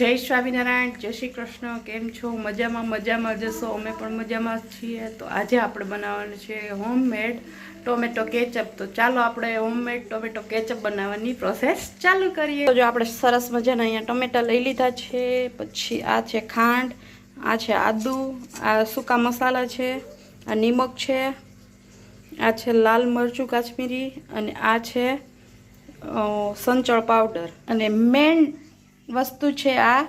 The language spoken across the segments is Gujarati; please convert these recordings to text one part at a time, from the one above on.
જય સ્વામિનારાયણ, જય શ્રી કૃષ્ણ, કેમ છો? મજામાં મજામાં જશો અમે પણ મજામાં છીએ. તો આજે આપણે બનાવવાનું છે હોમમેડ ટોમેટો કેચઅપ તો ચાલો આપણે હોમમેડ ટોમેટો કેચઅપ બનાવવાની પ્રોસેસ ચાલુ કરીએ. જો આપણે સરસ મજાના અહીંયા ટોમેટા લઈ લીધા છે, પછી આ છે ખાંડ, આ છે આદુ, આ સૂકા મસાલા છે, આ નિમક છે, આ છે લાલ મરચું કાશ્મીરી, અને આ છે સંચળ પાવડર. અને મેન વસ્તુ છે આ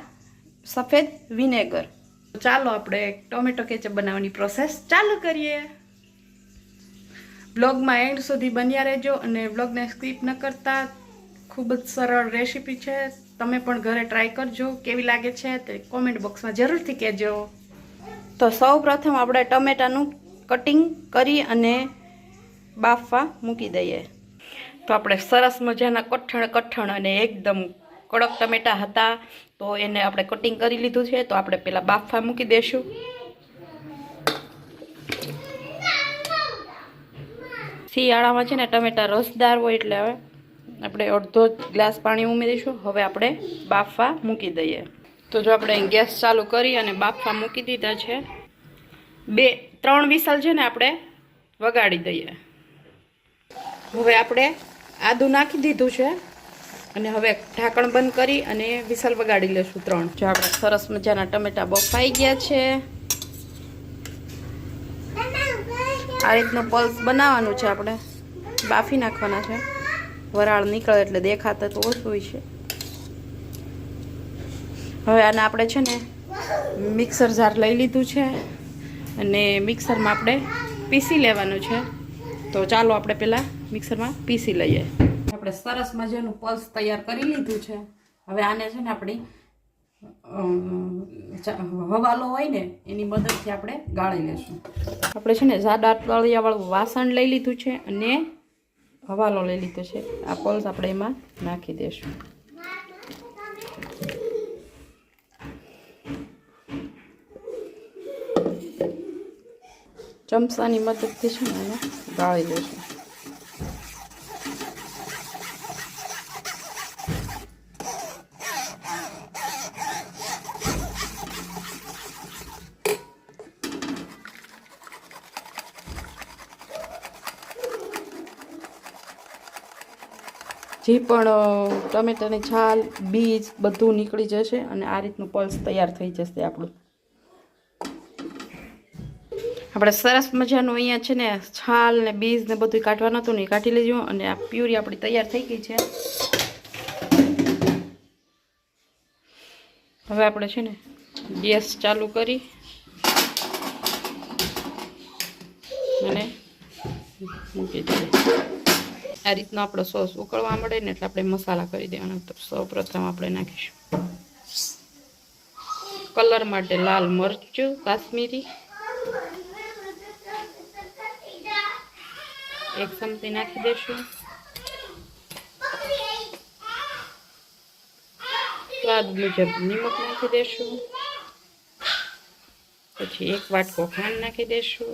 સફેદ વિનેગર. ચાલો આપણે ટોમેટો કેચઅપ બનાવવાની પ્રોસેસ ચાલુ કરીએ. બ્લોગમાં એન્ડ સુધી બન્યા રહેજો અને બ્લોગને સ્કીપ ન કરતા. ખૂબ જ સરળ રેસીપી છે. તમે પણ ઘરે ટ્રાય કરજો. કેવી લાગે છે તે કોમેન્ટ બોક્સમાં જરૂરથી કહેજો. તો સૌ પ્રથમ આપણે ટમેટાનું કટિંગ કરી અને બાફવા મૂકી દઈએ. તો આપણે સરસ મજાના કઠણ કઠણ અને એકદમ કડક ટમેટા હતા, તો એને આપણે કટિંગ કરી લીધું છે, તો આપણે પેલા બાફા મૂકી દેશું. શિયાળામાં છે ને ટમેટા રસદાર હોય એટલે હવે આપણે અડધો ગ્લાસ પાણી ઉમેરીશું. હવે આપણે બાફા મૂકી દઈએ. તો જો આપણે ગેસ ચાલુ કરી અને બાફા મૂકી દીધા છે. બે, ત્રણ વિસલ છે ને આપણે વગાડી દઈએ. હવે આપણે આદું નાખી દીધું છે. અને હવે ઢાંકણ બંધ કરી અને વિસલ વગાડી લેશું ત્રણ. જો આપણા સરસ મજાના ટમેટા બફાઈ ગયા છે. આ રીતનું પલ્સ બનાવવાનું છે આપણે. બાફી નાખવાના છે. વરાળ નીકળે એટલે દેખાતા તો ઓછું હોય છે. હવે આને આપણે છે ને મિક્સર જાર લઈ લીધું છે. અને મિક્સરમાં આપણે પીસી લેવાનું છે. તો ચાલો આપણે પહેલાં મિક્સરમાં પીસી લઈએ. આપણે સરસ મજાનું પલ્સ તૈયાર કરી લીધું છે. હવે આને છે ને આપણી હવાલો હોય ને, એની મદદથી આપણે ગાળી લેશું. આપણે છે ને જાડા તળિયાવાળું વાસણ લઈ લીધું છે અને હવાલો લઈ લીધો છે. આ પલ્સ આપણે એમાં નાખી દઈશું ચમચાની મદદથી છે ને એને ગાળી લઈશું જે, પણ ટમેટાની છાલ, બીજ બધું નીકળી જશે અને આ રીતનું પલ્સ તૈયાર થઈ જશે આપણું. આપણે સરસ મજાનું અહીંયા છે ને છાલ ને બીજ ને બધું કાઢવાનું હતું ને કાઢી લેજો અને આ પ્યુરી આપણી તૈયાર થઈ ગઈ છે. હવે આપણે છે ને ગેસ ચાલુ કરી અને મૂકી દઈએ. આ રીતનો આપણો સોસ ઉકળવા મળે ને એટલે આપણે મસાલા કરી દેવાના. તો સૌ પ્રથમ આપણે નાખીશું. કલર માટે લાલ મરચું, કાશ્મીરી. એક ચમચી નાખી દઈશું. સ્વાદ મુજબ નિમક નાખી દઈશું. પછી એક વાટકો ખાંડ નાખી દઈશું.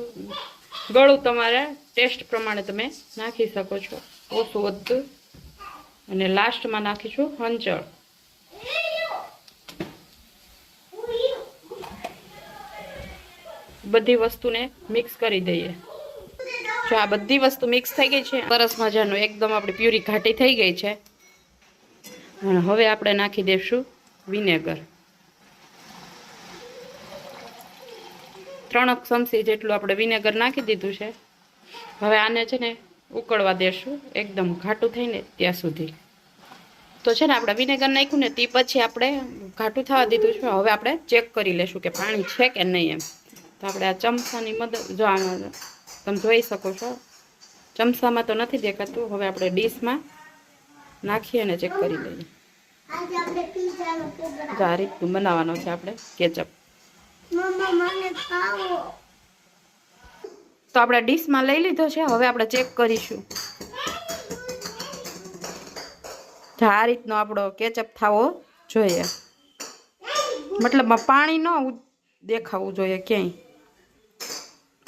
ગળું તમારા ટેસ્ટ પ્રમાણે તમે નાખી શકો છો. ઓછું અને લાસ્ટમાં નાખીશું હંચળ. બધી વસ્તુને મિક્સ કરી દઈએ. જો આ બધી વસ્તુ મિક્સ થઈ ગઈ છે, સરસ મજાનું એકદમ આપણી પ્યુરી ઘાટી થઈ ગઈ છે. અને હવે આપણે નાખી દઈશું વિનેગર. ત્રણ ચમચી જેટલું આપણે વિનેગર નાખી દીધું છે. હવે આને છે ને ઉકળવા દેશું, એકદમ ઘાટું થઈને ત્યાં સુધી. તો છે ને આપણે વિનેગર નાખ્યું ને તે પછી આપણે ઘાટું થવા દીધું છે. હવે આપણે ચેક કરી લેશું કે પાણી છે કે નહીં એમ. તો આપણે આ ચમચાની મદદ જો તમે જોઈ શકો છો. ચમચામાં તો નથી દેખાતું. હવે આપણે ડીશમાં નાખી અને ચેક કરી લઈએ. આ રીતનું બનાવવાનો છે આપણે, કેચઅપ. તો આપણે ડીશમાં લઈ લીધો છે. હવે આપણે ચેક કરીશું. આ રીતનો આપણો કેચઅપ થવો જોઈએ. મતલબ પાણી ન દેખાવું જોઈએ ક્યાંય.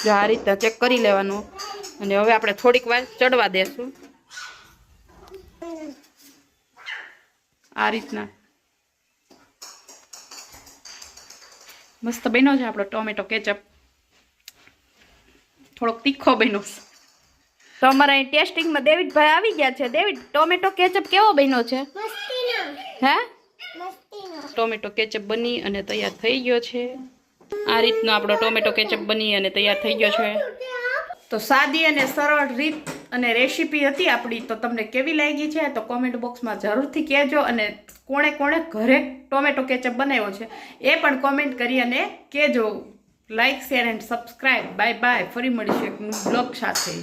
જો, આ રીતના ચેક કરી લેવાનું. અને હવે આપણે થોડીક વાર ચડવા દેશું. આ રીતના. મસ્ત બન્યો છે આપણો ટોમેટો કેચઅપ. થોડોક તીખો બન્યો છે. તો અમારા અહીં ટેસ્ટિંગમાં દેવિડભાઈ આવી ગયા છે. દેવિડ ટોમેટો કેચઅપ કેવો બન્યો છે? હે? ટોમેટો કેચઅપ બની અને તૈયાર થઈ ગયો છે. આ રીતનો આપણો ટોમેટો કેચઅપ બની અને તૈયાર થઈ ગયો છે. તો સાદી અને સરળ રીત અને રેસીપી હતી આપણી. તો તમને કેવી લાગી છે? તો કોમેન્ટ બોક્સમાં જરૂરથી કહેજો અને કોણે કોણે ઘરે ટોમેટો કેચઅપ બનાવ્યો છે. એ પણ કોમેન્ટ કરી અને કહેજો. Like share and subscribe bye bye ફરી મળીશું એક બ્લોગ સાથે.